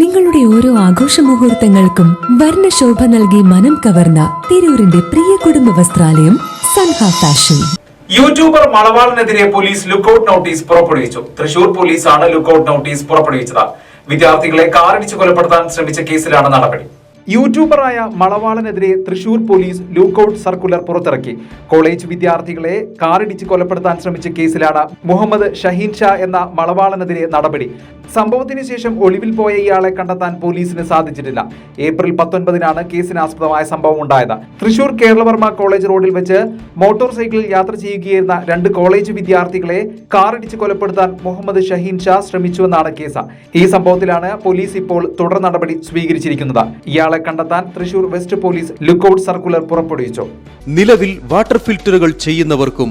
നിങ്ങളുടെ ഓരോ ആഘോഷ മുഹൂർത്തങ്ങൾക്കും വർണശോഭ നൽകി മനം കവർന്ന തിരൂരിന്റെ പ്രിയ കുടുംബ വസ്ത്രാലയം സൻഹ ഫാഷൻ. യൂട്യൂബർ മണവാളിനെതിരെ പോലീസ് ലുക്കൌട്ട് നോട്ടീസ് പുറപ്പെടുവിച്ചു. തൃശൂർ പോലീസാണ് ലുക്കൌട്ട് നോട്ടീസ് പുറപ്പെടുവിച്ചത്. വിദ്യാർത്ഥികളെ കാറിടിച്ച് കൊലപ്പെടുത്താൻ ശ്രമിച്ച കേസിലാണ് നടപടി. യൂട്യൂബറായ മളവാളനെതിരെ തൃശൂർ പോലീസ് ലൂക്കൌട്ട് സർക്കുലർ പുറത്തിറക്കി. കോളേജ് വിദ്യാർത്ഥികളെ കാറിടിച്ച് കൊലപ്പെടുത്താൻ ശ്രമിച്ച കേസിലാണ് മുഹമ്മദ് ഷഹീൻ ഷാ എന്ന മളവാളനെതിരെ നടപടി. സംഭവത്തിന് ശേഷം ഒളിവിൽ പോയ ഇയാളെ കണ്ടെത്താൻ പോലീസിന് സാധിച്ചിട്ടില്ല. ഏപ്രിൽ പത്തൊൻപതിനാണ് കേസിന് ആസ്പദമായ സംഭവം ഉണ്ടായത്. തൃശൂർ കേരളവർമ്മ കോളേജ് റോഡിൽ വെച്ച് മോട്ടോർ സൈക്കിളിൽ യാത്ര ചെയ്യുകയായിരുന്ന രണ്ട് കോളേജ് വിദ്യാർത്ഥികളെ കാറിടിച്ച് കൊലപ്പെടുത്താൻ മുഹമ്മദ് ഷഹീൻ ഷാ ശ്രമിച്ചുവെന്നാണ് കേസ്. ഈ സംഭവത്തിലാണ് പോലീസ് ഇപ്പോൾ തുടർ നടപടി സ്വീകരിച്ചിരിക്കുന്നത്. ഇയാളെ കണ്ടെത്താൻ Thrissur west police lookout circular പുറപ്പെടുവിച്ചു. നിലവിൽ വാട്ടർ ഫിൽറ്ററുകൾ ചെയ്യുന്നവർക്കും